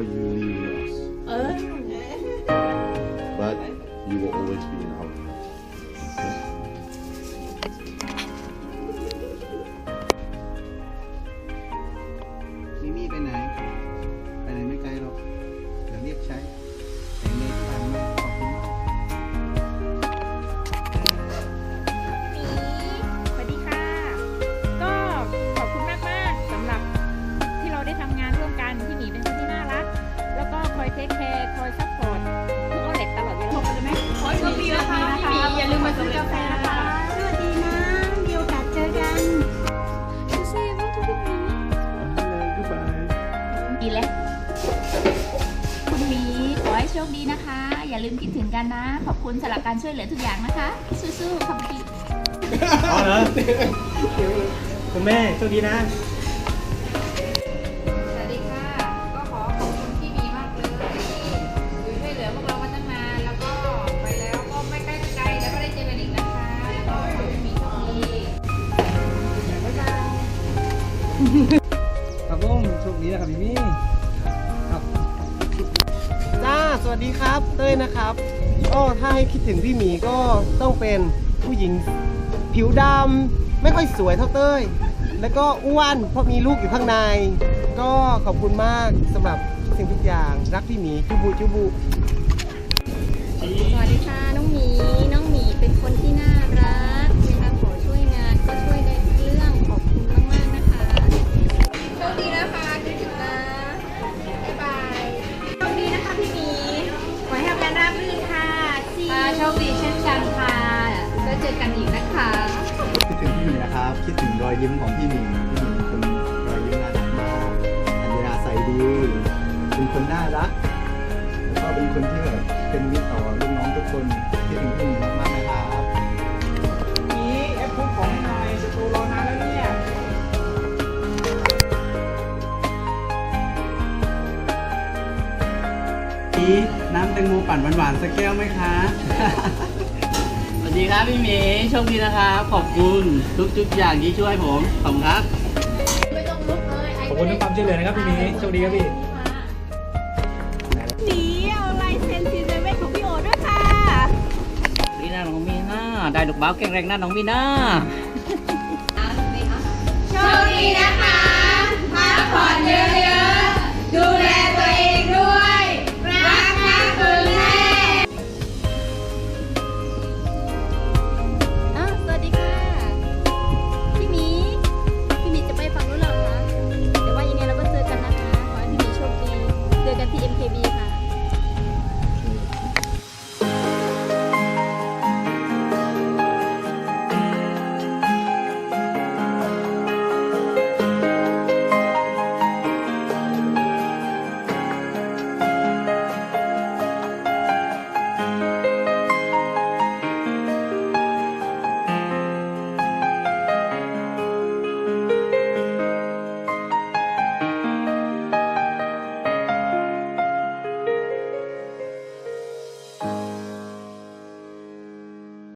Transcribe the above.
you us. Oh. But you will always be in our ดีแล้ว คุณหมีขอให้โชคดีนะคะ อย่าลืมคิดถึงกันนะ ขอบคุณสำหรับการช่วยเหลือทุกอย่างนะคะ สู้ๆขอบคุณอ๋อเหรอคุณแม่โชคดีนะ สวัสดีค่ะ ก็ขอขอบคุณพี่หมีมากเลยที่อยู่ช่วยเหลือพวกเรามาตั้งนาน แล้วก็ไปแล้วก็ไม่ใกล้ไม่ไกลแล้วก็ได้เจอกันอีกนะคะ แล้วก็ขอให้พี่หมีโชคดีครับผมโชคดี นะครับพี่มี่ครับจ้าสวัสดีครับ เต้ยนะครับก็ถ้าให้คิดถึงพี่หมีก็ต้องเป็นผู้หญิงผิวดำไม่ค่อยสวยเท่าเต้ย แล้วก็อ้วนเพราะมีลูกอยู่ข้างใน ก็ขอบคุณมากสำหรับสิ่งทุกอย่างรักพี่หมีจุบุจุบุสวัสดีค่ะ ยิ้มของพี่หมีพี่หมีเป็นคนรอยยิ้มน่ารักมากอัธยาศัยดี เป็นคนน่ารัก แล้วก็เป็นคนที่แบบเป็นมิตรต่อลูกน้องทุกคนคิดถึงพี่หมีมากๆนะครับนี้แอปพุกของน่อยสตูรอนานแล้วเนี่ยนี้น้ำแตงโมปั่นหวานๆสักแก้วไหมคะ วัสดีครับพี่หมีโชคดีนะครับขอบคุณทุกๆอย่างที่ช่วยผมขอบคุณครับขอบคุณทุกความช่วยเหลือนะครับพี่หมีโชคดีครับพี่หมีเอาลายเซ็นซีเซเว่นของพี่โอด้วยค่ะดีนะน้องมีนะได้ลูกบ้าวแข็งแรงนะน้องมีนะโชคดีนะคะพักผ่อนเยอะ